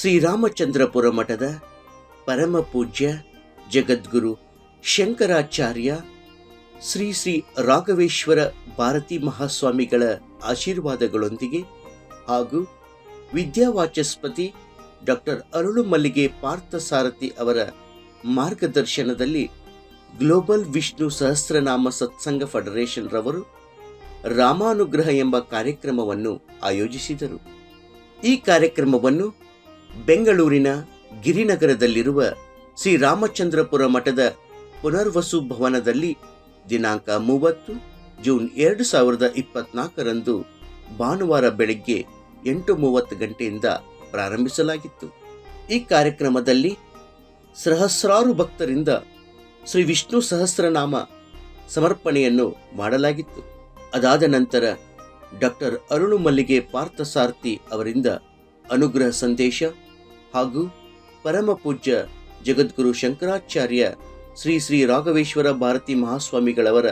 ಶ್ರೀರಾಮಚಂದ್ರಪುರ ಮಠದ ಪರಮ ಪೂಜ್ಯ ಜಗದ್ಗುರು ಶಂಕರಾಚಾರ್ಯ ಶ್ರೀ ಶ್ರೀ ರಾಘವೇಶ್ವರ ಭಾರತಿ ಮಹಾಸ್ವಾಮಿಗಳ ಆಶೀರ್ವಾದಗಳೊಂದಿಗೆ ಹಾಗೂ ವಿದ್ಯಾವಾಚಸ್ಪತಿ ಡಾಕ್ಟರ್ ಅರುಳು ಮಲ್ಲಿಗೆ ಪಾರ್ಥಸಾರಥಿ ಅವರ ಮಾರ್ಗದರ್ಶನದಲ್ಲಿ ಗ್ಲೋಬಲ್ ವಿಷ್ಣು ಸಹಸ್ರನಾಮ ಸತ್ಸಂಗ ಫೆಡರೇಷನ್ ರವರು ರಾಮಾನುಗ್ರಹ ಎಂಬ ಕಾರ್ಯಕ್ರಮವನ್ನು ಆಯೋಜಿಸಿದರು. ಈ ಕಾರ್ಯಕ್ರಮವನ್ನು ಬೆಂಗಳೂರಿನ ಗಿರಿನಗರದಲ್ಲಿರುವ ಶ್ರೀರಾಮಚಂದ್ರಪುರ ಮಠದ ಪುನರ್ವಸು ಭವನದಲ್ಲಿ ದಿನಾಂಕ ಮೂವತ್ತು ಜೂನ್ ಎರಡು ಸಾವಿರದ ಇಪ್ಪತ್ನಾಲ್ಕರಂದು ಭಾನುವಾರ ಬೆಳಗ್ಗೆ ಎಂಟು ಮೂವತ್ತು ಗಂಟೆಯಿಂದ ಪ್ರಾರಂಭಿಸಲಾಗಿತ್ತು. ಈ ಕಾರ್ಯಕ್ರಮದಲ್ಲಿ ಸಹಸ್ರಾರು ಭಕ್ತರಿಂದ ಶ್ರೀ ವಿಷ್ಣು ಸಹಸ್ರನಾಮ ಸಮರ್ಪಣೆಯನ್ನು ಮಾಡಲಾಗಿತ್ತು. ಅದಾದ ನಂತರ ಡಾಕ್ಟರ್ ಅರುಣು ಮಲ್ಲಿಗೆ ಪಾರ್ಥಸಾರ್ಥಿ ಅವರಿಂದ ಅನುಗ್ರಹ ಸಂದೇಶ ಹಾಗೂ ಪರಮ ಪೂಜ್ಯ ಜಗದ್ಗುರು ಶಂಕರಾಚಾರ್ಯ ಶ್ರೀ ಶ್ರೀ ರಾಘವೇಶ್ವರ ಭಾರತಿ ಮಹಾಸ್ವಾಮಿಗಳವರ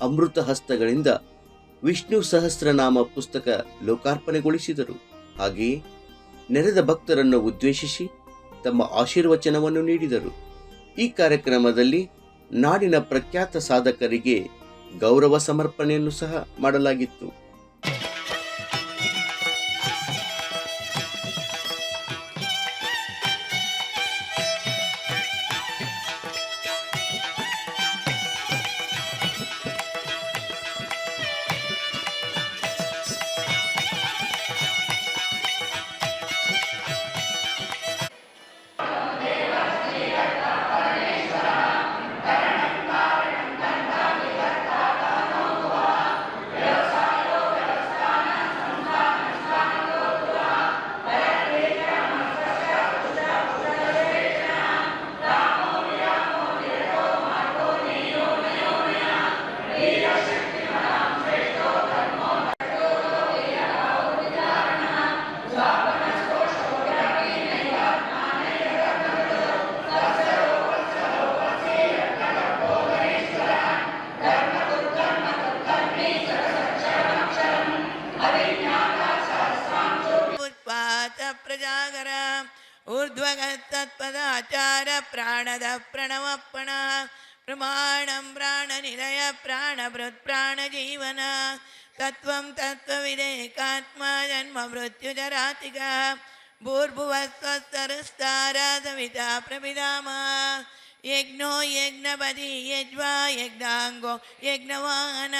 ಅಮೃತ ಹಸ್ತಗಳಿಂದ ವಿಷ್ಣು ಸಹಸ್ರನಾಮ ಪುಸ್ತಕ ಲೋಕಾರ್ಪಣೆಗೊಳಿಸಿದರು. ಹಾಗೆಯೇ ನೆರೆದ ಭಕ್ತರನ್ನು ಉದ್ದೇಶಿಸಿ ತಮ್ಮ ಆಶೀರ್ವಚನವನ್ನು ನೀಡಿದರು. ಈ ಕಾರ್ಯಕ್ರಮದಲ್ಲಿ ನಾಡಿನ ಪ್ರಖ್ಯಾತ ಸಾಧಕರಿಗೆ ಗೌರವ ಸಮರ್ಪಣೆಯನ್ನು ಸಹ ಮಾಡಲಾಗಿತ್ತು. तत्त्वं तत्त्वविदेकात्मा जन्म मृत्युजरातिक भूर्भुवस्वस्तरस्ताराधविता प्रभिधाम यज्ञो यज्ञपति यज्वा यज्ञाङ्गो यज्ञवाहन।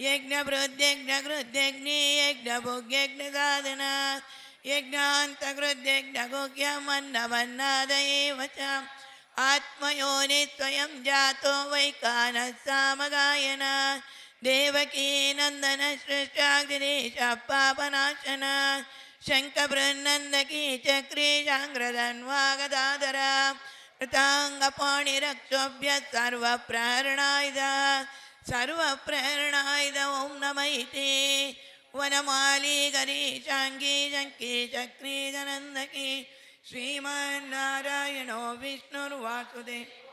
यज्ञभृद्यज्ञकृद्यज्ञे यज्ञभुग्यज्ञसाधन। यज्ञान्तकृद्यज्ञगुह्यमन्नमन्नाद एव च आत्मयोनि स्वयं जातो वैकानः सामगायन। देवकी नन्दन सृष्टाग्निश पापनाशन शङ्खबृन्नन्दकी चक्रीशाङ्ग्रदन्वागदाधर कृताङ्गपाणिरक्षोभ्य सर्वप्रहरणायुध सर्वप्रेरणायुध ॐ नम इति वनमाली गरीशाङ्गी शङ्की चक्री जनन्दकी श्रीमन्नारायणो विष्णुर्वासुदेव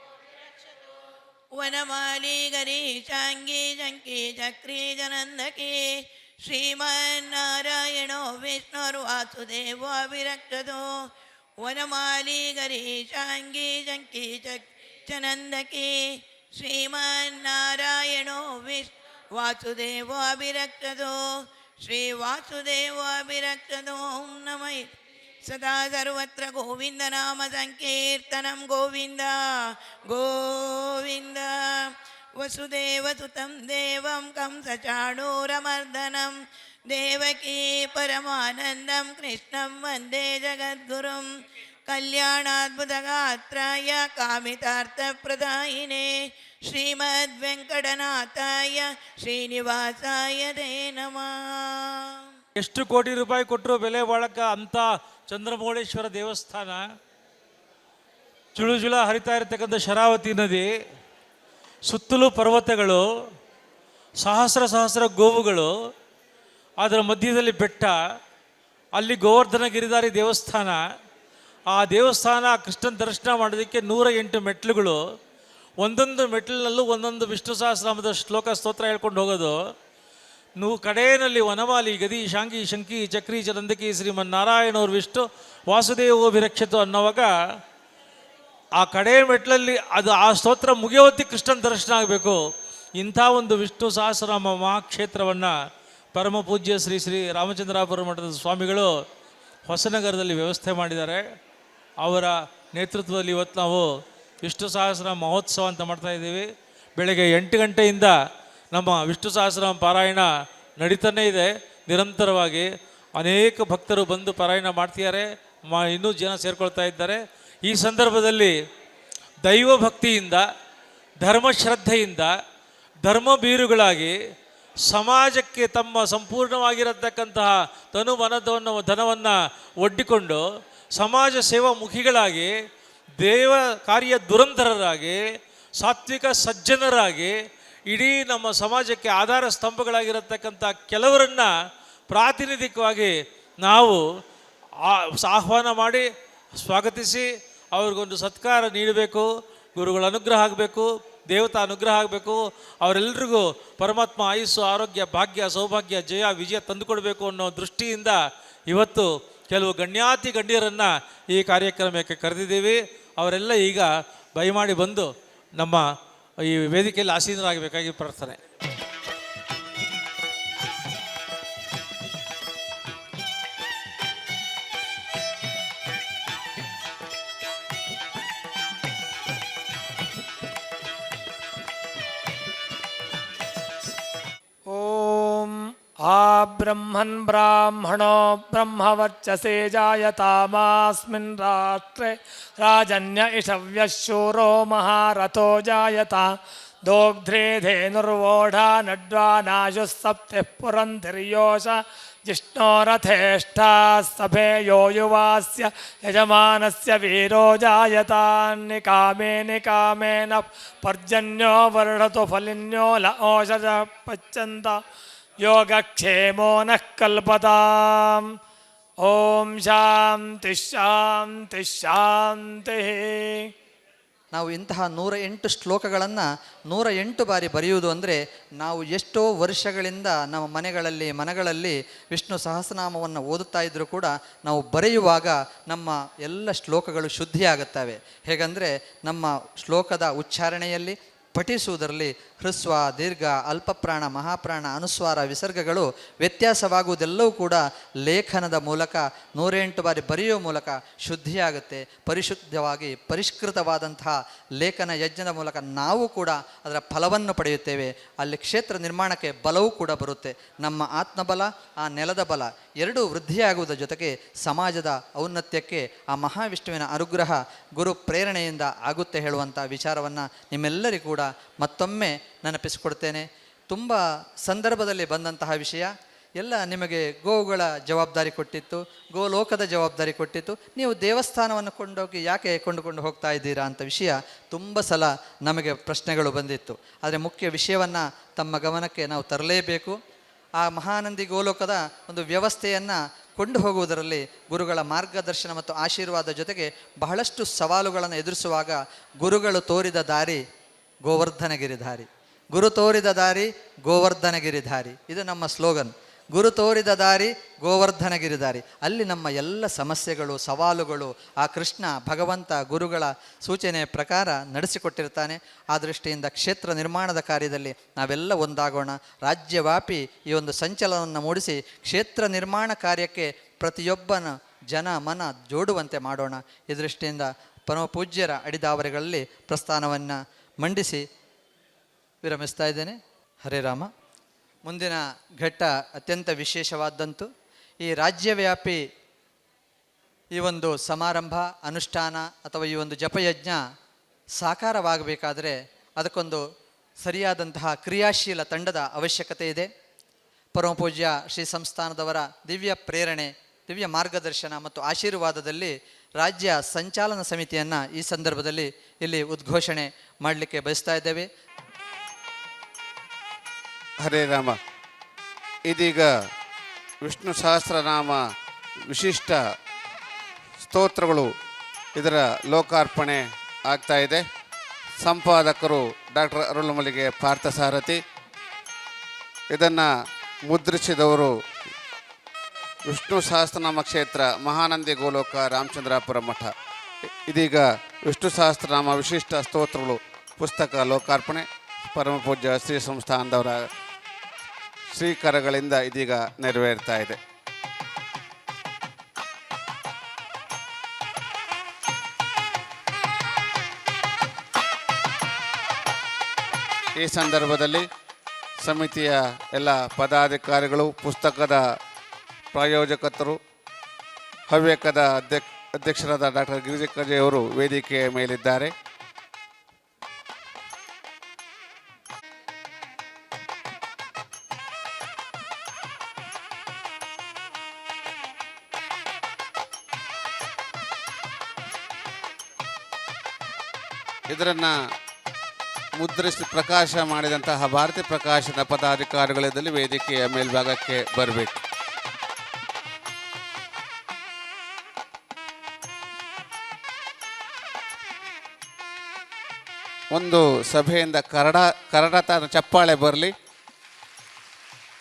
വനമാലീകരി ശാങ്കി ശങ്കി ചക്രീജനന്ദകി ശ്രീമന്നാരായണോ വിഷ്ണുർവാസുദേവോ വിരക്തോ വനമാലീകരി ശാങ്കി ശങ്കി ചനന്ദകി ശ്രീമന്നാരായണോ വിഷ് വാസുദേവോ വിരക്തോ ശ്രീവാസുദേവോ വിരക്തോ നമൈ सदा सर्वत्र गोविन्दनामसङ्कीर्तनं गोविन्द गोविन्द वसुदेवसुतं देवं कंसचाणूरमर्दनं देवकी परमानन्दं कृष्णं वन्दे जगद्गुरुं कल्याणाद्भुतगात्राय कामितार्थप्रदायिने श्रीमद्वेङ्कटनाथाय श्रीनिवासाय ते नमः ಎಷ್ಟು ಕೋಟಿ ರೂಪಾಯಿ ಕೊಟ್ಟರು ಬೆಲೆ ಬಾಳಕ ಅಂತ ಚಂದ್ರಮೌಳೇಶ್ವರ ದೇವಸ್ಥಾನ? ಚುಳು ಜುಳ ಹರಿತಾ ಇರತಕ್ಕಂಥ ಶರಾವತಿ ನದಿ, ಸುತ್ತಲೂ ಪರ್ವತಗಳು, ಸಹಸ್ರ ಸಹಸ್ರ ಗೋವುಗಳು, ಅದರ ಮಧ್ಯದಲ್ಲಿ ಬೆಟ್ಟ, ಅಲ್ಲಿ ಗೋವರ್ಧನ ಗಿರಿಧಾರಿ ದೇವಸ್ಥಾನ. ಆ ದೇವಸ್ಥಾನ ಕೃಷ್ಣನ ದರ್ಶನ ಮಾಡೋದಕ್ಕೆ ನೂರ ಎಂಟು ಮೆಟ್ಲುಗಳು. ಒಂದೊಂದು ಮೆಟ್ಲಿನಲ್ಲೂ ಒಂದೊಂದು ವಿಷ್ಣು ಸಹಸ್ರನಾಮದ ಶ್ಲೋಕ ಸ್ತೋತ್ರ ಹೇಳ್ಕೊಂಡು ಹೋಗೋದು. ನು ಕಡೆಯಲ್ಲಿ ವನವಾಲಿ ಗದಿ ಶಾಂಗಿ ಶಂಕಿ ಚಕ್ರಿ ಚರಂದಕಿ ಶ್ರೀಮನ್ನಾರಾಯಣವ್ರು ವಿಷ್ಣು ವಾಸುದೇವೋ ವಿರಕ್ಷಿತು ಅನ್ನೋವಾಗ ಆ ಕಡೆ ಮೆಟ್ಲಲ್ಲಿ ಅದು ಆ ಸ್ತೋತ್ರ ಮುಗಿಯೋತ್ತಿ ಕೃಷ್ಣನ ದರ್ಶನ ಆಗಬೇಕು. ಇಂಥ ಒಂದು ವಿಷ್ಣು ಸಹಸ್ರನಾಮ ಮಹಾಕ್ಷೇತ್ರವನ್ನು ಪರಮ ಪೂಜ್ಯ ಶ್ರೀ ಶ್ರೀ ರಾಮಚಂದ್ರಾಪುರ ಮಠದ ಸ್ವಾಮಿಗಳು ಹೊಸನಗರದಲ್ಲಿ ವ್ಯವಸ್ಥೆ ಮಾಡಿದ್ದಾರೆ. ಅವರ ನೇತೃತ್ವದಲ್ಲಿ ಇವತ್ತು ನಾವು ವಿಷ್ಣು ಸಹಸ್ರ ಮಹೋತ್ಸವ ಅಂತ ಮಾಡ್ತಾ ಇದ್ದೀವಿ. ಬೆಳಗ್ಗೆ ಎಂಟು ಗಂಟೆಯಿಂದ ನಮ್ಮ ವಿಷ್ಣು ಸಹಸ್ರನಾಮ ಪಾರಾಯಣ ನಡೀತಾನೇ ಇದೆ. ನಿರಂತರವಾಗಿ ಅನೇಕ ಭಕ್ತರು ಬಂದು ಪಾರಾಯಣ ಮಾಡ್ತಿದ್ದಾರೆ. ಮಾ, ಇನ್ನೂ ಜನ ಸೇರ್ಕೊಳ್ತಾ ಇದ್ದಾರೆ. ಈ ಸಂದರ್ಭದಲ್ಲಿ ದೈವ ಭಕ್ತಿಯಿಂದ ಧರ್ಮಶ್ರದ್ಧೆಯಿಂದ ಧರ್ಮ ಬೀರುಗಳಾಗಿ ಸಮಾಜಕ್ಕೆ ತಮ್ಮ ಸಂಪೂರ್ಣವಾಗಿರತಕ್ಕಂತಹ ತನು ಮನದವನ್ನು, ಧನವನ್ನು ಒಡ್ಡಿಕೊಂಡು ಸಮಾಜ ಸೇವಾ ಮುಖಿಗಳಾಗಿ, ದೇವ ಕಾರ್ಯ ದುರಂಧರರಾಗಿ, ಸಾತ್ವಿಕ ಸಜ್ಜನರಾಗಿ ಇಡೀ ನಮ್ಮ ಸಮಾಜಕ್ಕೆ ಆಧಾರ ಸ್ತಂಭಗಳಾಗಿರತಕ್ಕಂಥ ಕೆಲವರನ್ನ ಪ್ರಾತಿನಿಧಿಕವಾಗಿ ನಾವು ಆಹ್ವಾನ ಮಾಡಿ ಸ್ವಾಗತಿಸಿ, ಅವ್ರಿಗೊಂದು ಸತ್ಕಾರ ನೀಡಬೇಕು, ಗುರುಗಳ ಅನುಗ್ರಹ ಆಗಬೇಕು, ದೇವತಾ ಅನುಗ್ರಹ ಆಗಬೇಕು ಅವರೆಲ್ಲರಿಗೂ ಪರಮಾತ್ಮ ಆಯುಸ್ಸು, ಆರೋಗ್ಯ, ಭಾಗ್ಯ, ಸೌಭಾಗ್ಯ, ಜಯ, ವಿಜಯ ತಂದುಕೊಡಬೇಕು ಅನ್ನೋ ದೃಷ್ಟಿಯಿಂದ ಇವತ್ತು ಕೆಲವು ಗಣ್ಯಾತಿ ಗಣ್ಯರನ್ನು ಈ ಕಾರ್ಯಕ್ರಮಕ್ಕೆ ಕರೆದಿದ್ದೀವಿ. ಅವರೆಲ್ಲ ಈಗ ಬೈಮಾಡಿ ಬಂದು ನಮ್ಮ ಈ ವೇದಿಕೆಯಲ್ಲಿ ಆಸೀನರಾಗಬೇಕಾಗಿ ಪ್ರಾರ್ಥನೆ. ब्रह्मन् ब्राह्मणो ब्रह्मवर्चसे जायतामास्मिन् रात्रे राजन्य शूरो महारथो जायता। दोग्ध्रे धेनुर्वोढा नड्वानायुः सप्तिः पुरन्धिर्योष जिष्णोरथेष्ठा सभेयो युवास्य यजमानस्य वीरो जायतान्निकामे निकामेन पर्जन्यो वर्णतु फलिन्यो ल ओषज ಯೋಗಕ್ಷೇಮೋ ನಃ ಕಲ್ಪತಾಂ ಓಂ ಶಾಂತಿ ಶಾಂತಿ ಶಾಂತಿ ನಾವು ಇಂತಹ ನೂರ ಎಂಟು ಶ್ಲೋಕಗಳನ್ನು ನೂರ ಎಂಟು ಬಾರಿ ಬರೆಯುವುದು ಅಂದರೆ ನಾವು ಎಷ್ಟೋ ವರ್ಷಗಳಿಂದ ನಮ್ಮ ಮನೆಗಳಲ್ಲಿ, ಮನಗಳಲ್ಲಿ ವಿಷ್ಣು ಸಹಸ್ರನಾಮವನ್ನು ಓದುತ್ತಾ ಇದ್ದರೂ ಕೂಡ ನಾವು ಬರೆಯುವಾಗ ನಮ್ಮ ಎಲ್ಲ ಶ್ಲೋಕಗಳು ಶುದ್ಧಿಯಾಗುತ್ತವೆ. ಹೇಗಂದರೆ ನಮ್ಮ ಶ್ಲೋಕದ ಉಚ್ಚಾರಣೆಯಲ್ಲಿ ಪಠಿಸುವುದರಲ್ಲಿ ಹೃಸ್ವ ದೀರ್ಘ, ಅಲ್ಪಪ್ರಾಣ, ಮಹಾಪ್ರಾಣ, ಅನುಸ್ವಾರ ವಿಸರ್ಗಗಳು ವ್ಯತ್ಯಾಸವಾಗುವುದೆಲ್ಲವೂ ಕೂಡ ಲೇಖನದ ಮೂಲಕ, ನೂರೆಂಟು ಬಾರಿ ಬರೆಯುವ ಮೂಲಕ ಶುದ್ಧಿಯಾಗುತ್ತೆ. ಪರಿಶುದ್ಧವಾಗಿ ಪರಿಷ್ಕೃತವಾದಂತಹ ಲೇಖನ ಯಜ್ಞದ ಮೂಲಕ ನಾವು ಕೂಡ ಅದರ ಫಲವನ್ನು ಪಡೆಯುತ್ತೇವೆ. ಅಲ್ಲಿ ಕ್ಷೇತ್ರ ನಿರ್ಮಾಣಕ್ಕೆ ಬಲವೂ ಕೂಡ ಬರುತ್ತೆ. ನಮ್ಮ ಆತ್ಮಬಲ, ಆ ನೆಲದ ಬಲ ಎರಡೂ ವೃದ್ಧಿಯಾಗುವುದರ ಜೊತೆಗೆ ಸಮಾಜದ ಔನ್ನತ್ಯಕ್ಕೆ ಆ ಮಹಾವಿಷ್ಣುವಿನ ಅನುಗ್ರಹ ಗುರು ಪ್ರೇರಣೆಯಿಂದ ಆಗುತ್ತೆ ಹೇಳುವಂಥ ವಿಚಾರವನ್ನು ನಿಮ್ಮೆಲ್ಲರಿಗೂ ಕೂಡ ಮತ್ತೊಮ್ಮೆ ನೆನಪಿಸಿಕೊಡ್ತೇನೆ. ತುಂಬ ಸಂದರ್ಭದಲ್ಲಿ ಬಂದಂತಹ ವಿಷಯ. ಎಲ್ಲ ನಿಮಗೆ ಗೋವುಗಳ ಜವಾಬ್ದಾರಿ ಕೊಟ್ಟಿತ್ತು, ಗೋಲೋಕದ ಜವಾಬ್ದಾರಿ ಕೊಟ್ಟಿತ್ತು. ನೀವು ದೇವಸ್ಥಾನವನ್ನು ಕೊಂಡೋಗಿ ಯಾಕೆ ಕೊಂಡುಕೊಂಡು ಹೋಗ್ತಾ ಇದ್ದೀರಾ ಅಂತ ವಿಷಯ ತುಂಬ ಸಲ ನಮಗೆ ಪ್ರಶ್ನೆಗಳು ಬಂದಿತ್ತು. ಆದರೆ ಮುಖ್ಯ ವಿಷಯವನ್ನು ತಮ್ಮ ಗಮನಕ್ಕೆ ನಾವು ತರಲೇಬೇಕು. ಆ ಮಹಾನಂದಿ ಗೋಲೋಕದ ಒಂದು ವ್ಯವಸ್ಥೆಯನ್ನು ಕೊಂಡು ಹೋಗುವುದರಲ್ಲಿ ಗುರುಗಳ ಮಾರ್ಗದರ್ಶನ ಮತ್ತು ಆಶೀರ್ವಾದ ಜೊತೆಗೆ ಬಹಳಷ್ಟು ಸವಾಲುಗಳನ್ನು ಎದುರಿಸುವಾಗ ಗುರುಗಳು ತೋರಿದ ದಾರಿ ಗೋವರ್ಧನಗಿರಿ ದಾರಿ. ಗುರು ತೋರಿದ ದಾರಿ, ಗೋವರ್ಧನಗಿರಿ ದಾರಿ. ಇದು ನಮ್ಮ ಸ್ಲೋಗನ್. ಗುರು ತೋರಿದ ದಾರಿ, ಗೋವರ್ಧನಗಿರಿ ದಾರಿ. ಅಲ್ಲಿ ನಮ್ಮ ಎಲ್ಲ ಸಮಸ್ಯೆಗಳು, ಸವಾಲುಗಳು, ಆ ಕೃಷ್ಣ, ಭಗವಂತ, ಗುರುಗಳ ಸೂಚನೆ ಪ್ರಕಾರ ನಡೆಸಿಕೊಟ್ಟಿರ್ತಾನೆ. ಆ ದೃಷ್ಟಿಯಿಂದ ಕ್ಷೇತ್ರ ನಿರ್ಮಾಣದ ಕಾರ್ಯದಲ್ಲಿ ನಾವೆಲ್ಲ ಒಂದಾಗೋಣ. ರಾಜ್ಯವ್ಯಾಪಿ ಈ ಒಂದು ಸಂಚಲನವನ್ನು ಮೂಡಿಸಿ ಕ್ಷೇತ್ರ ನಿರ್ಮಾಣ ಕಾರ್ಯಕ್ಕೆ ಪ್ರತಿಯೊಬ್ಬನ ಜನ ಮನ ಜೋಡುವಂತೆ ಮಾಡೋಣ. ಈ ದೃಷ್ಟಿಯಿಂದ ಪರಮ ಪೂಜ್ಯರ ಅಡಿದಾವರೆಗಳಲ್ಲಿ ಪ್ರಸ್ಥಾನವನ್ನು ಮಂಡಿಸಿ ವಿರಮಿಸ್ತಾ ಇದ್ದೇನೆ. ಹರೇ ರಾಮ. ಮುಂದಿನ ಘಟ್ಟ ಅತ್ಯಂತ ವಿಶೇಷವಾದಂತು ಈ ರಾಜ್ಯವ್ಯಾಪಿ ಈ ಒಂದು ಸಮಾರಂಭ, ಅನುಷ್ಠಾನ ಅಥವಾ ಈ ಒಂದು ಜಪಯಜ್ಞ ಸಾಕಾರವಾಗಬೇಕಾದರೆ ಅದಕ್ಕೊಂದು ಸರಿಯಾದಂತಹ ಕ್ರಿಯಾಶೀಲ ತಂಡದ ಅವಶ್ಯಕತೆ ಇದೆ. ಪರಮಪೂಜ್ಯ ಶ್ರೀ ಸಂಸ್ಥಾನದವರ ದಿವ್ಯ ಪ್ರೇರಣೆ, ದಿವ್ಯ ಮಾರ್ಗದರ್ಶನ ಮತ್ತು ಆಶೀರ್ವಾದದಲ್ಲಿ ರಾಜ್ಯ ಸಂಚಾಲನ ಸಮಿತಿಯನ್ನು ಈ ಸಂದರ್ಭದಲ್ಲಿ ಇಲ್ಲಿ ಉದ್ಘೋಷಣೆ ಮಾಡಲಿಕ್ಕೆ ಬಯಸ್ತಾ ಇದ್ದೇವೆ. ಹರೇ ರಾಮ. ಇದೀಗ ವಿಷ್ಣು ಸಹಸ್ರನಾಮ ವಿಶಿಷ್ಟ ಸ್ತೋತ್ರಗಳು ಇದರ ಲೋಕಾರ್ಪಣೆ ಆಗ್ತಾ ಇದೆ. ಸಂಪಾದಕರು ಡಾಕ್ಟರ್ ಅರುಳಮಲ್ಲಿಗೆ ಪಾರ್ಥಸಾರಥಿ, ಇದನ್ನು ಮುದ್ರಿಸಿದವರು ವಿಷ್ಣು ಸಹಸ್ರನಾಮ ಕ್ಷೇತ್ರ ಮಹಾನಂದಿ ಗೋಲೋಕ ರಾಮಚಂದ್ರಾಪುರ ಮಠ. ಇದೀಗ ವಿಷ್ಣು ಸಹಸ್ರನಾಮ ವಿಶಿಷ್ಟ ಸ್ತೋತ್ರಗಳು, ಪುಸ್ತಕ ಲೋಕಾರ್ಪಣೆ, ಪರಮ ಪೂಜ್ಯ ಶ್ರೀ ಸಂಸ್ಥಾನದವರ ಶ್ರೀಕರಗಳಿಂದ ಇದೀಗ ನೆರವೇರ್ತಾ ಇದೆ. ಈ ಸಂದರ್ಭದಲ್ಲಿ ಸಮಿತಿಯ ಎಲ್ಲ ಪದಾಧಿಕಾರಿಗಳು, ಪುಸ್ತಕದ ಪ್ರಾಯೋಜಕತರು, ಹವ್ಯಕದ ಅಧ್ಯಕ್ಷ ಅಧ್ಯಕ್ಷರಾದ ಡಾಕ್ಟರ್ ಗಿರಿಜಕ್ಕಜೆ ಅವರು ವೇದಿಕೆಯ ಮೇಲಿದ್ದಾರೆ. ಇದರನ್ನು ಮುದ್ರಿಸಿ ಪ್ರಕಾಶ ಮಾಡಿದಂತಹ ಭಾರತಿ ಪ್ರಕಾಶನ ಪದಾಧಿಕಾರಿಗಳಿದ್ದಲ್ಲಿ ವೇದಿಕೆಯ ಮೇಲ್ಭಾಗಕ್ಕೆ ಬರಬೇಕು. ಒಂದು ಸಭೆಯಿಂದ ಕರಡ ಕರಡತನ ಚಪ್ಪಾಳೆ ಬರಲಿ.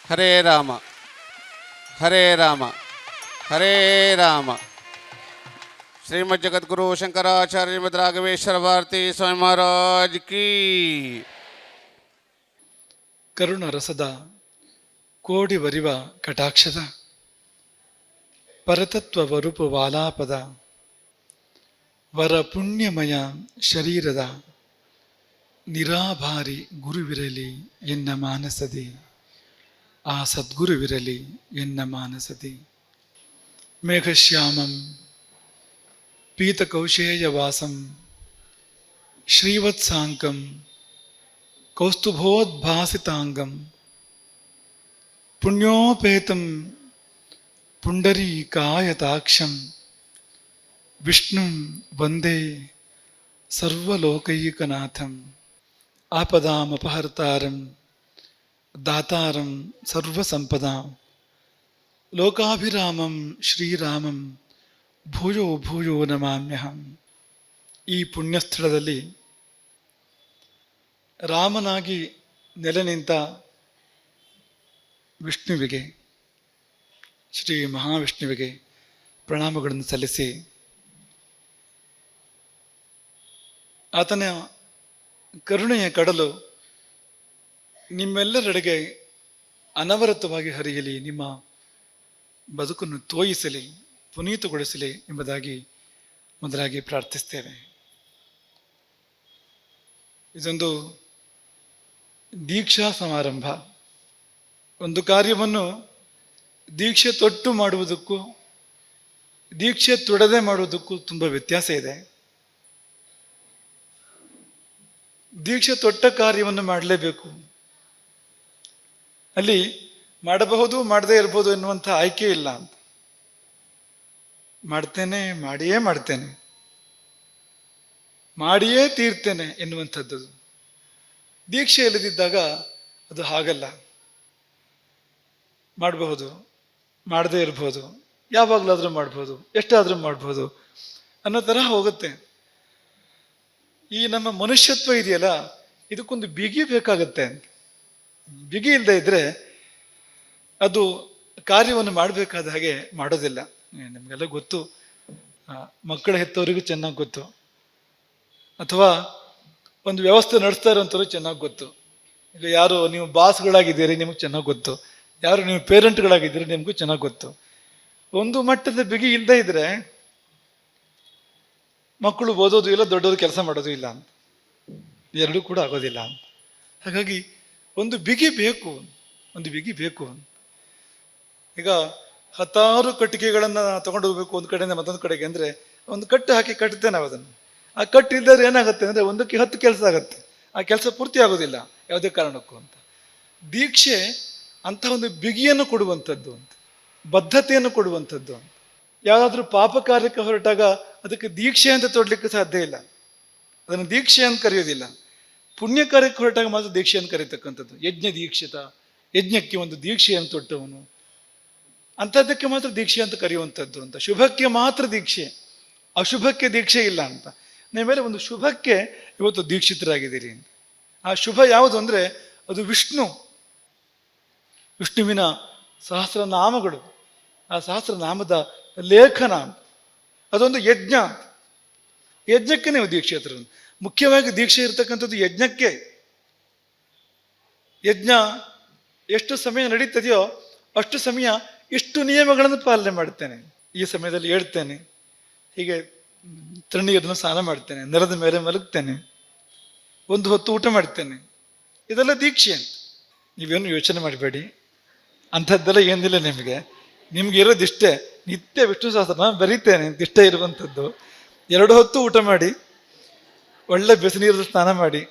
ಹರೇ ರಾಮ ಹರೇ ರಾಮ ಹರೇ ರಾಮ. ಶ್ರೀಮದ್ ಜಗದ್ಗುರು ಶಂಕರಾಚಾರ್ಯ ರಾಘವೇಶ್ವರ ಭಾರತಿ ಸ್ವಾಮಿ ಮಹಾರಾಜ್ ಕೀ. ಕರುಣರಸದ ಕೋಡಿ ವರಿವ ಕಟಾಕ್ಷದ, ಪರತತ್ವ ವರುಪು ವಾಲಾಪದ, ವರ ಪುಣ್ಯಮಯ ಶರೀರದ ನಿರಾಭಾರಿ ಗುರುವಿರಲಿ ಎನ್ನ ಮಾನಸದಿ ಆ ಸದ್ಗುರುವಿರಲಿ ಎನ್ನ ಮಾನಸದಿ ಮೇಘಶ್ಯಾಮಂ ಪೀತಕೌಶೇಯವಾಸಂ ಶ್ರೀವತ್ಸಾಂಕಂ ಕೌಸ್ತುಭೋದ್ಭಾಸಿತಾಂಗಂ ಪುಣ್ಯೋಪೇತಂ ಪುಂಡರೀಕಾಯತಾಕ್ಷಂ ವಿಷ್ಣುಂ ವಂದೇ ಸರ್ವಲೋಕೈಕನಾಥಂ ಆಪದಾಮಪಹರ್ತಾರಂ ದಾತಾರಂ ಸರ್ವಸಂಪದಾಂ. ಲೋಕಾಭಿರಾಮಂ ಶ್ರೀರಾಮಂ ಭೂಯೋ ಭೂಯೋ ನಮಾಮ್ಯಹಂ. ಈ ಪುಣ್ಯಸ್ಥಳದಲ್ಲಿ ರಾಮನಾಗಿ ನೆಲೆ ನಿಂತ ವಿಷ್ಣುವಿಗೆ, ಶ್ರೀ ಮಹಾವಿಷ್ಣುವಿಗೆ ಪ್ರಣಾಮಗಳನ್ನು ಸಲ್ಲಿಸಿ ಆತನ ಕರುಣೆಯ ಕಡಲು ನಿಮ್ಮೆಲ್ಲರೆಡೆಗೆ ಅನವರತವಾಗಿ ಹರಿಯಲಿ, ನಿಮ್ಮ ಬದುಕನ್ನು ತೋಯಿಸಲಿ, ಪುನೀತಗೊಳಿಸಲಿ ಎಂಬುದಾಗಿ ಮೊದಲಾಗಿ ಪ್ರಾರ್ಥಿಸ್ತೇವೆ ಇದೊಂದು ದೀಕ್ಷಾ ಸಮಾರಂಭ. ಒಂದು ಕಾರ್ಯವನ್ನು ದೀಕ್ಷೆ ತೊಟ್ಟು ಮಾಡುವುದಕ್ಕೂ, ದೀಕ್ಷೆ ತೊಡದೆ ಮಾಡುವುದಕ್ಕೂ ತುಂಬ ವ್ಯತ್ಯಾಸ ಇದೆ. ದೀಕ್ಷೆ ತೊಟ್ಟ ಕಾರ್ಯವನ್ನು ಮಾಡಲೇಬೇಕು. ಅಲ್ಲಿ ಮಾಡಬಹುದು, ಮಾಡದೇ ಇರಬಹುದು ಎನ್ನುವಂಥ ಆಯ್ಕೆ ಇಲ್ಲ ಅಂತ. ಮಾಡ್ತೇನೆ, ಮಾಡಿಯೇ ಮಾಡ್ತೇನೆ. ಮಾಡಿಯೇ ತೀರ್ತೇನೆ ಎನ್ನುವಂಥದ್ದು. ದೀಕ್ಷೆ ಇಲ್ಲದಿದ್ದಾಗ ಅದು ಹಾಗಲ್ಲ. ಮಾಡಬಹುದು, ಮಾಡದೇ ಇರಬಹುದು, ಯಾವಾಗಲಾದರೂ ಮಾಡ್ಬೋದು ಎಷ್ಟಾದರೂ ಮಾಡ್ಬೋದು ಅನ್ನೋ ಥರ ಹೋಗುತ್ತೆ. ಈ ನಮ್ಮ ಮನುಷ್ಯತ್ವ ಇದೆಯಲ್ಲ, ಇದಕ್ಕೊಂದು ಬಿಗಿ ಬೇಕಾಗತ್ತೆ ಬಿಗಿ ಇಲ್ಲದೆ ಇದ್ದರೆ ಅದು ಕಾರ್ಯವನ್ನು ಮಾಡಬೇಕಾದ ಹಾಗೆ ಮಾಡೋದಿಲ್ಲ. ನಿಮಗೆಲ್ಲ ಗೊತ್ತು. ಮಕ್ಕಳ ಹೆತ್ತವರಿಗೂ ಚೆನ್ನಾಗಿ ಗೊತ್ತು. ಅಥವಾ ಒಂದು ವ್ಯವಸ್ಥೆ ನಡೆಸ್ತಾ ಇರೋಂಥವ್ರು ಚೆನ್ನಾಗಿ ಗೊತ್ತು. ಈಗ ಯಾರು ನೀವು ಬಾಸ್ಗಳಾಗಿದ್ದೀರಿ, ನಿಮಗೆ ಚೆನ್ನಾಗಿ ಗೊತ್ತು. ಯಾರು ನೀವು ಪೇರೆಂಟ್ಗಳಾಗಿದ್ದೀರಿ, ನಿಮಗೂ ಚೆನ್ನಾಗಿ ಗೊತ್ತು. ಒಂದು ಮಟ್ಟದ ಬಿಗಿ ಇಲ್ಲದೇ ಇದ್ರೆ ಮಕ್ಕಳು ಓದೋದು ಇಲ್ಲ, ದೊಡ್ಡವರು ಕೆಲಸ ಮಾಡೋದು ಇಲ್ಲ ಅಂತ. ಎರಡೂ ಕೂಡ ಆಗೋದಿಲ್ಲ ಅಂತ. ಹಾಗಾಗಿ ಒಂದು ಬಿಗಿ ಬೇಕು, ಒಂದು ಬಿಗಿ ಬೇಕು ಈಗ ಹತ್ತಾರು ಕಟ್ಟಿಗೆಗಳನ್ನು ತಗೊಂಡು ಹೋಗ್ಬೇಕು ಒಂದು ಕಡೆಯಿಂದ ಮತ್ತೊಂದು ಕಡೆಗೆ ಅಂದರೆ ಒಂದು ಕಟ್ಟು ಹಾಕಿ ಕಟ್ತೇವೆ ನಾವು ಅದನ್ನು. ಆ ಕಟ್ಟು ಏನಾಗುತ್ತೆ ಅಂದರೆ ಒಂದಕ್ಕೆ ಹತ್ತು ಕೆಲಸ ಆಗುತ್ತೆ. ಆ ಕೆಲಸ ಪೂರ್ತಿ ಆಗೋದಿಲ್ಲ, ಯಾವುದೇ ಕಾರಣಕ್ಕೂ ಅಂತ. ದೀಕ್ಷೆ ಅಂಥ ಒಂದು ಬಿಗಿಯನ್ನು ಕೊಡುವಂಥದ್ದು ಅಂತ, ಬದ್ಧತೆಯನ್ನು ಕೊಡುವಂಥದ್ದು ಅಂತ. ಯಾವುದಾದ್ರೂ ಪಾಪ ಕಾರ್ಯಕ್ಕೆ ಹೊರಟಾಗ ಅದಕ್ಕೆ ದೀಕ್ಷೆ ಅಂತ ತೊಡಲಿಕ್ಕೆ ಸಾಧ್ಯ ಇಲ್ಲ. ಅದನ್ನು ದೀಕ್ಷೆ ಅಂತ ಕರೆಯೋದಿಲ್ಲ. ಪುಣ್ಯ ಕಾರ್ಯಕ್ಕೆ ಹೊರಟಾಗ ಮಾತ್ರ ದೀಕ್ಷೆ ಅಂತ ಕರೀತಕ್ಕಂಥದ್ದು. ಯಜ್ಞ ದೀಕ್ಷಿತ, ಯಜ್ಞಕ್ಕೆ ಒಂದು ದೀಕ್ಷೆಯನ್ನು ತೊಟ್ಟವನು. ಅಂಥದ್ದಕ್ಕೆ ಮಾತ್ರ ದೀಕ್ಷೆ ಅಂತ ಕರೆಯುವಂಥದ್ದು ಅಂತ. ಶುಭಕ್ಕೆ ಮಾತ್ರ ದೀಕ್ಷೆ. ಅಶುಭಕ್ಕೆ ದೀಕ್ಷೆ ಇಲ್ಲ ಅಂತ. ಮೇಲೆ ಒಂದು ಶುಭಕ್ಕೆ ಇವತ್ತು ದೀಕ್ಷಿತರಾಗಿದ್ದೀರಿ ಅಂತ. ಆ ಶುಭ ಯಾವುದು ಅಂದರೆ ಅದು ವಿಷ್ಣು. ವಿಷ್ಣುವಿನ ಸಹಸ್ರನಾಮಗಳು. ಆ ಸಹಸ್ರನಾಮದ ಲೇಖನ ಅದೊಂದು ಯಜ್ಞ ಯಜ್ಞಕ್ಕೆ ನೀವು ದೀಕ್ಷೆ ಹತ್ರ ಮುಖ್ಯವಾಗಿ ದೀಕ್ಷೆ ಇರ್ತಕ್ಕಂಥದ್ದು ಯಜ್ಞಕ್ಕೆ. ಯಜ್ಞ ಎಷ್ಟು ಸಮಯ ನಡೀತದೆಯೋ ಅಷ್ಟು ಸಮಯ ಇಷ್ಟು ನಿಯಮಗಳನ್ನು ಪಾಲನೆ ಮಾಡ್ತೇನೆ ಈ ಸಮಯದಲ್ಲಿ ಹೇಳ್ತೇನೆ. ಹೀಗೆ ತಣ್ಣೀರನ್ನು ಸ್ನಾನ ಮಾಡ್ತೇನೆ. ನೆಲದ ಮೇಲೆ ಮಲಗ್ತೇನೆ. ಒಂದು ಹೊತ್ತು ಊಟ ಮಾಡ್ತೇನೆ. ಇದೆಲ್ಲ ದೀಕ್ಷೆ ಅಂತ. ನೀವೇನು ಯೋಚನೆ ಮಾಡಬೇಡಿ. ಅಂಥದ್ದೆಲ್ಲ ಏನಿಲ್ಲ ನಿಮಗೆ. ನಿಮ್ಗೆ ಇರೋದಿಷ್ಟೇ. ನಿತ್ಯ ವಿಷ್ಣು ಸಹಸ್ರ ನಾನು ಬರೀತೇನೆ ಇಷ್ಟ ಇರುವಂಥದ್ದು. ಎರಡು ಹೊತ್ತು ಊಟ ಮಾಡಿ, ಒಳ್ಳೆ ಬಿಸಿನೀರು ಸ್ನಾನ ಮಾಡಿ,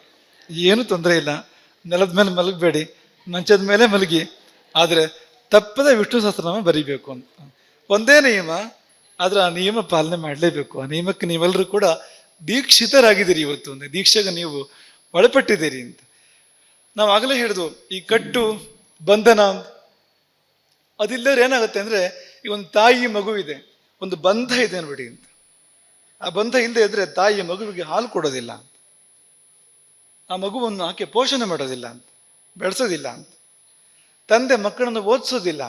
ಏನು ತೊಂದರೆ ಇಲ್ಲ. ನೆಲದ ಮೇಲೆ ಮಲಗಬೇಡಿ, ಮಂಚದ ಮೇಲೆ ಮಲಗಿ, ಆದರೆ ತಪ್ಪದೆ ವಿಷ್ಣು ಸಹಸ್ರನಾಮ ಬರೀಬೇಕು ಅಂತ. ಒಂದೇ ನಿಯಮ, ಆದರೆ ಆ ನಿಯಮ ಪಾಲನೆ ಮಾಡಲೇಬೇಕು. ಆ ನಿಯಮಕ್ಕೆ ನೀವೆಲ್ಲರೂ ಕೂಡ ದೀಕ್ಷಿತರಾಗಿದ್ದೀರಿ ಇವತ್ತು ಒಂದು. ದೀಕ್ಷೆಗೆ ನೀವು ಒಳಪಟ್ಟಿದ್ದೀರಿ ಅಂತ. ನಾವು ಆಗಲೇ ಹೇಳಿದ್ವು, ಈ ಕಟ್ಟು, ಬಂಧನ, ಅದಿಲ್ಲದ್ರೆ ಏನಾಗುತ್ತೆ ಅಂದರೆ ಈಗ ಒಂದು ತಾಯಿ ಮಗುವಿದೆ ಒಂದು ಬಂಧ ಇದೆ ನೋಡಿ ಅಂತ. ಆ ಬಂಧ ಇಲ್ಲದೆ ಇದ್ರೆ ತಾಯಿ ಮಗುವಿಗೆ ಹಾಲು ಕೊಡೋದಿಲ್ಲ ಅಂತ. ಆ ಮಗುವನ್ನು ಆಕೆ ಪೋಷಣೆ ಮಾಡೋದಿಲ್ಲ ಅಂತ, ಬೆಳೆಸೋದಿಲ್ಲ ಅಂತ. ತಂದೆ ಮಕ್ಕಳನ್ನು ಓದಿಸೋದಿಲ್ಲ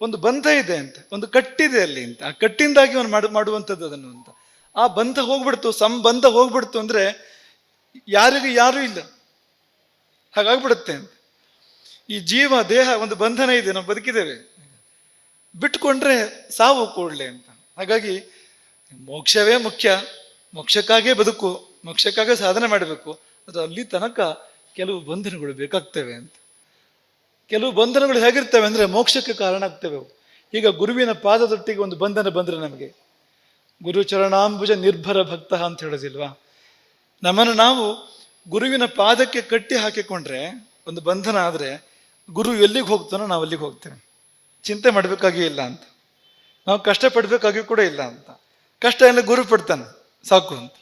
ಒಂದು ಬಂಧ ಇದೆ ಅಂತ, ಒಂದು ಕಟ್ಟಿದೆ ಅಲ್ಲಿ ಅಂತ. ಆ ಕಟ್ಟಿಂದಾಗಿ ಅವನು ಮಾಡು, ಮಾಡುವಂಥದ್ದು ಅದನ್ನು ಅಂತ. ಆ ಬಂಧ ಹೋಗ್ಬಿಡ್ತು, ಸಂಬಂಧ ಹೋಗ್ಬಿಡ್ತು ಅಂದ್ರೆ ಯಾರಿಗೂ ಯಾರೂ ಇಲ್ಲ. ಹಾಗಾಗ್ಬಿಡುತ್ತೆ ಅಂತ. ಈ ಜೀವ, ದೇಹ ಒಂದು ಬಂಧನ ಇದೆ, ನಾವು ಬದುಕಿದ್ದೇವೆ. ಬಿಟ್ಕೊಂಡ್ರೆ ಸಾವು ಕೂಡಲೇ ಅಂತ. ಹಾಗಾಗಿ ಮೋಕ್ಷವೇ ಮುಖ್ಯ. ಮೋಕ್ಷಕ್ಕಾಗೇ ಬದುಕು, ಮೋಕ್ಷಕ್ಕಾಗೇ ಸಾಧನೆ ಮಾಡಬೇಕು. ಅದು ಅಲ್ಲಿ ತನಕ ಕೆಲವು ಬಂಧನಗಳು ಬೇಕಾಗ್ತವೆ ಅಂತ. ಕೆಲವು ಬಂಧನಗಳು ಹೇಗಿರ್ತವೆ ಅಂದರೆ ಮೋಕ್ಷಕ್ಕೆ ಕಾರಣ ಆಗ್ತವೆ ಈಗ ಗುರುವಿನ ಪಾದದೊಟ್ಟಿಗೆ ಒಂದು ಬಂಧನ ಬಂದರೆ ನಮಗೆ. ಗುರು ಚರಣಾಂಬುಜ ನಿರ್ಭರ ಭಕ್ತ ಅಂತ ಹೇಳೋದಿಲ್ವಾ? ನಮ್ಮನ್ನು ನಾವು ಗುರುವಿನ ಪಾದಕ್ಕೆ ಕಟ್ಟಿ ಹಾಕಿಕೊಂಡ್ರೆ, ಒಂದು ಬಂಧನ ಆದರೆ ಗುರು ಎಲ್ಲಿಗೆ ಹೋಗ್ತಾನೋ ನಾವು ಅಲ್ಲಿಗೆ ಹೋಗ್ತೇವೆ. ಚಿಂತೆ ಮಾಡಬೇಕಾಗಿ ಇಲ್ಲ ಅಂತ. ನಾವು ಕಷ್ಟಪಡಬೇಕಾಗಿ ಕೂಡ ಇಲ್ಲ ಅಂತ. ಕಷ್ಟ ಎಲ್ಲ ಗುರು ಪಡ್ತಾನೆ, ಸಾಕು ಅಂತ.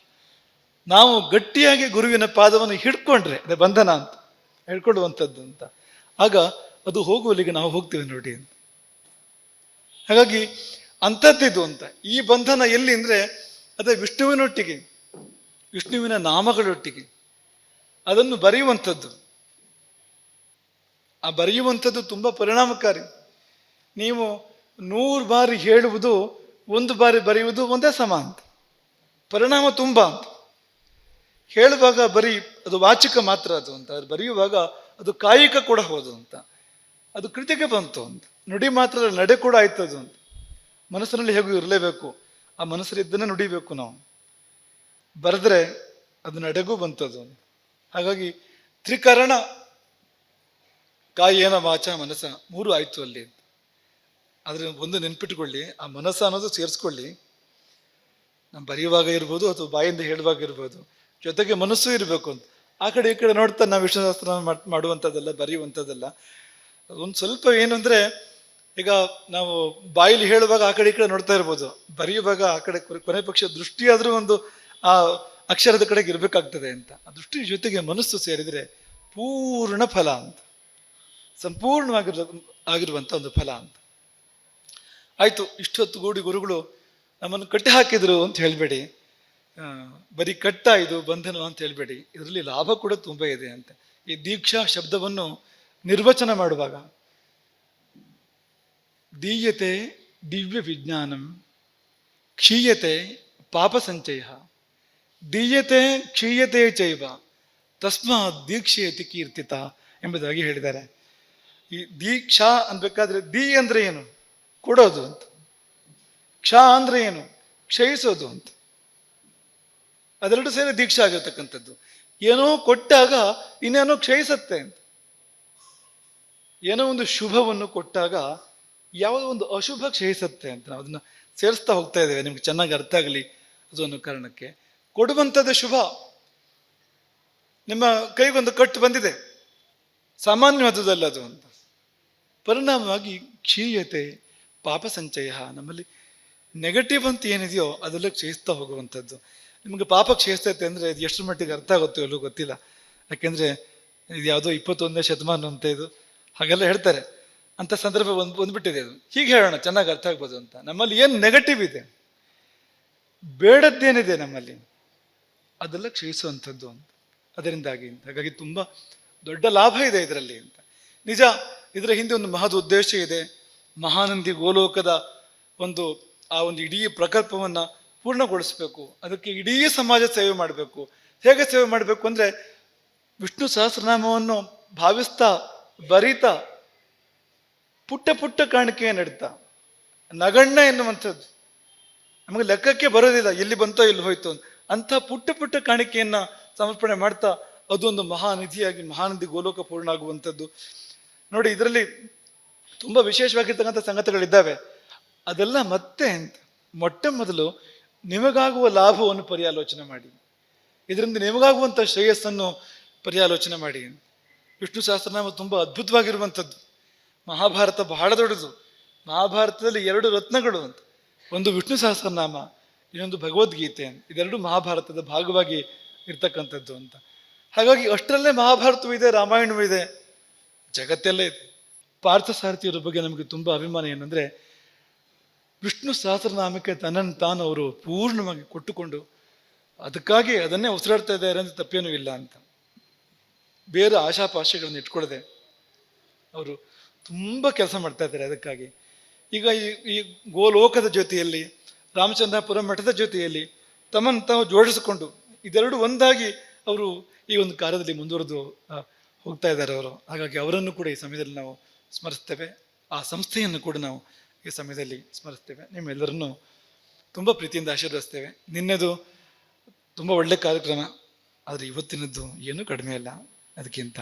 ನಾವು ಗಟ್ಟಿಯಾಗಿ ಗುರುವಿನ ಪಾದವನ್ನು ಹಿಡ್ಕೊಂಡ್ರೆ, ಅದೇ ಬಂಧನ ಅಂತ ಹಿಡ್ಕೊಳ್ಳುವಂಥದ್ದು ಅಂತ. ಆಗ ಅದು ಹೋಗುವಲ್ಲಿಗೆ ನಾವು ಹೋಗ್ತೇವೆ ನೋಡಿ ಅಂತ. ಹಾಗಾಗಿ ಅಂಥದ್ದಿದು ಅಂತ. ಈ ಬಂಧನ ಎಲ್ಲಿ ಅಂದರೆ, ಅದೇ ವಿಷ್ಣುವಿನೊಟ್ಟಿಗೆ, ವಿಷ್ಣುವಿನ ನಾಮಗಳೊಟ್ಟಿಗೆ. ಅದನ್ನು ಬರೆಯುವಂಥದ್ದು. ಆ ಬರೆಯುವಂಥದ್ದು ತುಂಬ ಪರಿಣಾಮಕಾರಿ. ನೀವು ನೂರು ಬಾರಿ ಹೇಳುವುದು, ಒಂದು ಬಾರಿ ಬರೆಯುವುದು ಒಂದೇ ಸಮ ಅಂತ. ಪರಿಣಾಮ ತುಂಬ ಅಂತ. ಹೇಳುವಾಗ ಬರೀ ಅದು ವಾಚಿಕ ಮಾತ್ರ ಅದು ಅಂತ. ಅದು ಬರೆಯುವಾಗ ಅದು ಕಾಯಿಕ ಕೂಡ ಹೋದು ಅಂತ. ಅದು ಕೃತಿಗೆ ಬಂತು ಅಂತ. ನುಡಿ ಮಾತ್ರ ನಡೆ ಕೂಡ ಆಯ್ತು ಅದು ಅಂತ. ಮನಸ್ಸಿನಲ್ಲಿ ಹೇಗೂ ಇರಲೇಬೇಕು. ಆ ಮನಸ್ಸಲ್ಲಿದ್ದನ್ನೇ ನುಡಿಬೇಕು ನಾವು. ಬರೆದ್ರೆ ಅದು ನಡೆಗೂ ಬಂತದು ಹಾಗಾಗಿ ತ್ರಿಕರಣ ಕಾಯೇನ ವಾಚ ಮನಸ್ಸ ಮೂರು ಆಯ್ತು ಅಲ್ಲಿ ಅಂತ. ಆದರೆ ಒಂದು ನೆನ್ಪಿಟ್ಕೊಳ್ಳಿ, ಆ ಮನಸ್ಸು ಅನ್ನೋದು ಸೇರಿಸ್ಕೊಳ್ಳಿ. ನಾವು ಬರೆಯುವಾಗ ಇರ್ಬೋದು ಅಥವಾ ಬಾಯಿಂದ ಹೇಳುವಾಗ ಇರ್ಬೋದು. ಜೊತೆಗೆ ಮನಸ್ಸು ಇರಬೇಕು ಅಂತ. ಆ ಕಡೆ ಈ ಕಡೆ ನೋಡ್ತಾ ನಾವು ವಿಷ್ಣುಶಾಸ್ತ್ರ ಮಾಡುವಂಥದ್ದಲ್ಲ, ಬರೆಯುವಂಥದ್ದಲ್ಲ. ಒಂದು ಸ್ವಲ್ಪ ಏನು ಅಂದರೆ, ಈಗ ನಾವು ಬಾಯಲ್ಲಿ ಹೇಳುವಾಗ ಆ ಕಡೆ ಈ ಕಡೆ ನೋಡ್ತಾ ಇರ್ಬೋದು. ಬರೆಯುವಾಗ ಆ ಕಡೆ ಕೊನೆ ಪಕ್ಷ ದೃಷ್ಟಿಯಾದರೂ ಒಂದು, ಆ ಅಕ್ಷರದ ಕಡೆಗೆ ಇರಬೇಕಾಗ್ತದೆ ಅಂತ. ಆ ದೃಷ್ಟಿ ಜೊತೆಗೆ ಮನಸ್ಸು ಸೇರಿದರೆ ಪೂರ್ಣ ಫಲ ಅಂತ. ಸಂಪೂರ್ಣವಾಗಿರ ಆಗಿರುವಂಥ ಒಂದು ಫಲ ಅಂತ. ಆಯಿತು, ಇಷ್ಟೊತ್ತು ಗೂಡಿ ಗುರುಗಳು ನಮ್ಮನ್ನು ಕಟ್ಟಿ ಹಾಕಿದ್ರು ಅಂತ ಹೇಳಬೇಡಿ. ಬರೀ ಕಟ್ಟ ಇದು ಬಂಧನ ಅಂತ ಹೇಳಬೇಡಿ. ಇದರಲ್ಲಿ ಲಾಭ ಕೂಡ ತುಂಬ ಇದೆ ಅಂತ. ಈ ದೀಕ್ಷಾ ಶಬ್ದವನ್ನು ನಿರ್ವಚನ ಮಾಡುವಾಗ, ದೀಯತೆ ದಿವ್ಯ ವಿಜ್ಞಾನಂ, ಕ್ಷೀಯತೆ ಪಾಪ ಸಂಚಯ. ದೀಯತೆ ಕ್ಷೀಯತೆ ಚೈವ ತಸ್ಮಾ ದೀಕ್ಷೆಯತಿ ಕೀರ್ತಿತ ಎಂಬುದಾಗಿ ಹೇಳಿದ್ದಾರೆ. ಈ ದೀಕ್ಷಾ ಅನ್ಬೇಕಾದ್ರೆ ದಿ ಅಂದ್ರೆ ಏನು? ಕೊಡೋದು ಅಂತ. ಕ್ಷ ಅಂದ್ರೆ ಏನು? ಕ್ಷಯಿಸೋದು ಅಂತ. ಅದೆರಡು ಸೇರಿ ದೀಕ್ಷೆ ಆಗಿರ್ತಕ್ಕಂಥದ್ದು. ಏನೋ ಕೊಟ್ಟಾಗ ಇನ್ನೇನೋ ಕ್ಷಯಿಸತ್ತೆ ಅಂತ. ಏನೋ ಒಂದು ಶುಭವನ್ನು ಕೊಟ್ಟಾಗ ಯಾವುದೋ ಒಂದು ಅಶುಭ ಕ್ಷಯಿಸತ್ತೆ ಅಂತ ನಾವು ಅದನ್ನ ಸೇರಿಸ್ತಾ ಹೋಗ್ತಾ ಇದ್ದೇವೆ. ನಿಮ್ಗೆ ಚೆನ್ನಾಗಿ ಅರ್ಥ ಆಗಲಿ ಅದು ಅನ್ನೋ ಕಾರಣಕ್ಕೆ. ಕೊಡುವಂಥದ್ದು ಶುಭ. ನಿಮ್ಮ ಕೈಗೊಂದು ಕಟ್ಟು ಬಂದಿದೆ. ಸಾಮಾನ್ಯವಾದದಲ್ಲ ಅದು ಅಂತ. ಪರಿಣಾಮವಾಗಿ ಕ್ಷೀಯತೆ. ಪಾಪ ಸಂಚಯ ನಮ್ಮಲ್ಲಿ ನೆಗೆಟಿವ್ ಅಂತ ಏನಿದೆಯೋ ಅದೆಲ್ಲ ಕ್ಷಯಿಸ್ತಾ ಹೋಗುವಂಥದ್ದು. ನಿಮಗೆ ಪಾಪ ಕ್ಷಯಿಸ್ತೈತೆ ಅಂದರೆ ಇದು ಎಷ್ಟು ಮಟ್ಟಿಗೆ ಅರ್ಥ ಆಗುತ್ತೋ ಎಲ್ಲೋ ಗೊತ್ತಿಲ್ಲ. ಯಾಕೆಂದರೆ ಇದು ಯಾವುದೋ ಇಪ್ಪತ್ತೊಂದನೇ ಶತಮಾನ ಅಂತ ಇದು ಹಾಗೆಲ್ಲ ಹೇಳ್ತಾರೆ. ಅಂತ ಸಂದರ್ಭ ಒಂದು ಬಂದ್ಬಿಟ್ಟಿದೆ ಅದು. ಹೀಗೆ ಹೇಳೋಣ, ಚೆನ್ನಾಗಿ ಅರ್ಥ ಆಗ್ಬೋದು ಅಂತ. ನಮ್ಮಲ್ಲಿ ಏನು ನೆಗೆಟಿವ್ ಇದೆ? ಬೇಡದ್ದೇನಿದೆ ನಮ್ಮಲ್ಲಿ? ಅದೆಲ್ಲ ಕ್ಷಯಿಸುವಂಥದ್ದು ಅಂತ. ಅದರಿಂದಾಗಿ ಹಾಗಾಗಿ ತುಂಬ ದೊಡ್ಡ ಲಾಭ ಇದೆ ಇದರಲ್ಲಿ ಅಂತ. ನಿಜ, ಇದರ ಹಿಂದೆ ಒಂದು ಮಹದ್ ಉದ್ದೇಶ ಇದೆ. ಮಹಾನಂದಿ ಗೋಲೋಕದ ಒಂದು, ಆ ಒಂದು ಇಡೀ ಪ್ರಕಲ್ಪವನ್ನು ಪೂರ್ಣಗೊಳಿಸಬೇಕು. ಅದಕ್ಕೆ ಇಡೀ ಸಮಾಜ ಸೇವೆ ಮಾಡಬೇಕು. ಹೇಗೆ ಸೇವೆ ಮಾಡಬೇಕು ಅಂದರೆ ವಿಷ್ಣು ಸಹಸ್ರನಾಮವನ್ನು ಭಾವಿಸ್ತಾ, ಬರಿತಾ, ಪುಟ್ಟ ಪುಟ್ಟ ಕಾಣಿಕೆ ನಡೀತಾ. ನಗಣ್ಣ ಎನ್ನುವಂಥದ್ದು. ನಮಗೆ ಲೆಕ್ಕಕ್ಕೆ ಬರೋದಿಲ್ಲ, ಎಲ್ಲಿ ಬಂತೋ ಇಲ್ಲಿ ಹೋಯ್ತು ಅಂತ. ಅಂಥ ಪುಟ್ಟ ಪುಟ್ಟ ಕಾಣಿಕೆಯನ್ನು ಸಮರ್ಪಣೆ ಮಾಡ್ತಾ ಅದೊಂದು ಮಹಾನಿಧಿಯಾಗಿ ಮಹಾನದಿ ಗೋಲೋಕ ಪೂರ್ಣ ಆಗುವಂಥದ್ದು ನೋಡಿ, ಇದರಲ್ಲಿ ತುಂಬ ವಿಶೇಷವಾಗಿರ್ತಕ್ಕಂಥ ಸಂಗತಿಗಳಿದ್ದಾವೆ. ಅದೆಲ್ಲ ಮತ್ತೆ ಮೊಟ್ಟ ಮೊದಲು ನಿಮಗಾಗುವ ಲಾಭವನ್ನು ಪರ್ಯಾಲೋಚನೆ ಮಾಡಿ. ಇದರಿಂದ ನಿಮಗಾಗುವಂಥ ಶ್ರೇಯಸ್ಸನ್ನು ಪರ್ಯಾಲೋಚನೆ ಮಾಡಿ. ವಿಷ್ಣು ಸಹಸ್ರನಾಮ ತುಂಬ ಅದ್ಭುತವಾಗಿರುವಂಥದ್ದು. ಮಹಾಭಾರತ ಬಹಳ ದೊಡ್ಡದು. ಮಹಾಭಾರತದಲ್ಲಿ ಎರಡು ರತ್ನಗಳು ಅಂತ. ಒಂದು ವಿಷ್ಣು ಸಹಸ್ರನಾಮ, ಇನ್ನೊಂದು ಭಗವದ್ಗೀತೆ. ಇದೆರಡು ಮಹಾಭಾರತದ ಭಾಗವಾಗಿ ಇರ್ತಕ್ಕಂಥದ್ದು ಅಂತ. ಹಾಗಾಗಿ ಅಷ್ಟರಲ್ಲೇ ಮಹಾಭಾರತವೂ ಇದೆ, ರಾಮಾಯಣವೂ ಇದೆ. ಜಗತ್ತೆಲ್ಲ ಇದೆ. ಪಾರ್ಥಸಾರಥಿಯವರ ಬಗ್ಗೆ ನಮಗೆ ತುಂಬ ಅಭಿಮಾನ ಏನಂದರೆ, ವಿಷ್ಣು ಸಹಸ್ರನಾಮಕ್ಕೆ ತನ್ನನ್ನು ತಾನು ಅವರು ಪೂರ್ಣವಾಗಿ ಕೊಟ್ಟುಕೊಂಡು ಅದಕ್ಕಾಗಿ ಅದನ್ನೇ ಉಸಿರಾಡ್ತಾ ಇದ್ದಾರೆ ಅಂತ ತಪ್ಪೇನೂ ಇಲ್ಲ ಅಂತ. ಬೇರೆ ಆಶಾಪಾಶೆಗಳನ್ನು ಇಟ್ಕೊಳ್ಳದೆ ಅವರು ತುಂಬ ಕೆಲಸ ಮಾಡ್ತಾ ಇದ್ದಾರೆ ಅದಕ್ಕಾಗಿ. ಈಗ ಈ ಈ ಗೋಲೋಕದ ಜೊತೆಯಲ್ಲಿ, ರಾಮಚಂದ್ರಪುರ ಮಠದ ಜೊತೆಯಲ್ಲಿ ತಮ್ಮನ್ನು ತಾವು ಜೋಡಿಸಿಕೊಂಡು ಇದೆರಡು ಒಂದಾಗಿ ಅವರು ಈ ಒಂದು ಕಾರ್ಯದಲ್ಲಿ ಮುಂದುವರೆದು ಹೋಗ್ತಾ ಇದ್ದಾರೆ ಅವರು. ಹಾಗಾಗಿ ಅವರನ್ನು ಕೂಡ ಈ ಸಮಯದಲ್ಲಿ ನಾವು ಸ್ಮರಿಸ್ತೇವೆ. ಆ ಸಂಸ್ಥೆಯನ್ನು ಕೂಡ ನಾವು ಈ ಸಮಯದಲ್ಲಿ ಸ್ಮರಿಸ್ತೇವೆ. ನಿಮ್ಮೆಲ್ಲರನ್ನು ತುಂಬ ಪ್ರೀತಿಯಿಂದ ಆಶೀರ್ವದಿಸ್ತೇವೆ. ನಿನ್ನೆದು ತುಂಬ ಒಳ್ಳೆ ಕಾರ್ಯಕ್ರಮ, ಆದರೆ ಇವತ್ತಿನದ್ದು ಏನೂ ಕಡಿಮೆ ಇಲ್ಲ ಅದಕ್ಕಿಂತ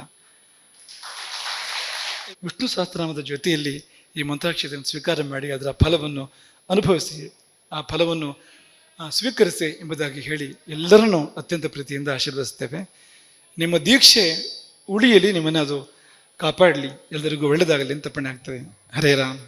ವಿಷ್ಣು ಸಹಸ್ರನಾಮದ ಜೊತೆಯಲ್ಲಿ ಈ ಮಂತ್ರಾಕ್ಷತೆಯನ್ನು ಸ್ವೀಕಾರ ಮಾಡಿ ಅದರ ಫಲವನ್ನು ಅನುಭವಿಸಿ, ಆ ಫಲವನ್ನು ಸ್ವೀಕರಿಸಿ ಎಂಬುದಾಗಿ ಹೇಳಿ ಎಲ್ಲರನ್ನೂ ಅತ್ಯಂತ ಪ್ರೀತಿಯಿಂದ ಆಶೀರ್ವದಿಸ್ತೇವೆ. ನಿಮ್ಮ ದೀಕ್ಷೆ ಉಳಿಯಲಿ ನಿಮ್ಮನ್ನು ಅದು ಕಾಪಾಡಲಿ. ಎಲ್ಲರಿಗೂ ಒಳ್ಳೆಯದಾಗಲಿ ಅಂತ ಪಣೆ ಆಗ್ತದೆ. ಹರೇ ರಾಮ್.